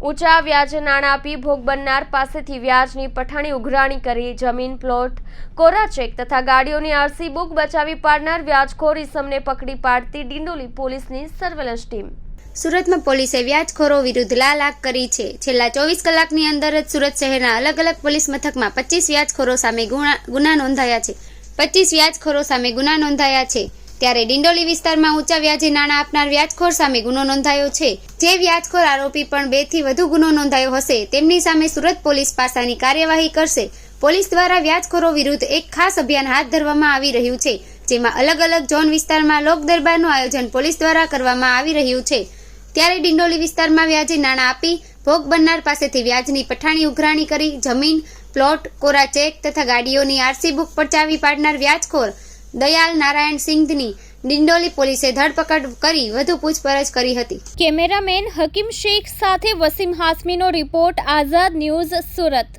ઊંચા વ્યાજે નાણાં આપી ભોગ બનનાર પાસેથી વ્યાજની પઠાણી ઉઘરાણી કરી જમીન પ્લોટ, કોરા ચેક તથા ગાડીઓની આરસી બુક બચાવી પાડનાર વ્યાજખોર ઇસમને પકડી પાડતી ડિંડોલી પોલીસની સર્વેલન્સ ટીમ. સુરતમાં પોલીસે વ્યાજખોરો વિરુદ્ધ લાલ આગ કરી છે. છેલ્લા ચોવીસ કલાકની અંદર જ સુરત શહેરના અલગ અલગ પોલીસ મથકમાં પચીસ વ્યાજખોરો સામે ગુના નોંધાયા છે. પચીસ વ્યાજખોરો સામે ગુના નોંધાયા છે. ત્યારે ડિંડોલી વિસ્તારમાં ઊંચા વ્યાજે નાણાં આપનાર વ્યાજખોર સામે ગુનો નોંધાયો છે. જે વ્યાજખોર આરોપી પણ બેથી વધુ ગુનો નોંધાયો હશે, તેમની સામે સુરત પોલીસ પાસાની કાર્યવાહી કરશે. પોલીસ દ્વારા વ્યાજખોરો વિરુદ્ધ એક ખાસ અભિયાન હાથ ધરવામાં આવી રહ્યું છે, જેમાં અલગ અલગ ઝોન વિસ્તારમાં લોક દરબારનું આયોજન પોલીસ દ્વારા કરવામાં આવી રહ્યું છે. ત્યારે ડિંડોલી વિસ્તારમાં વ્યાજે નાણાં આપી, ભોગ બનનાર પાસેથી વ્યાજની પઠાણી ઉઘરાણી કરી, જમીન, પ્લોટ, કોરા ચેક તથા ગાડીઓની આરસી બુક પચાવી પાડનાર વ્યાજખોર દયાલ નારાયણ સિંઘની ડિંડોલી પોલીસે ધરપકડ કરી વધુ પૂછપરછ કરી હતી. કેમેરામેન હકીમ શેખ સાથે વસીમ હાસમીનો રિપોર્ટ આઝાદ ન્યૂઝ સુરત.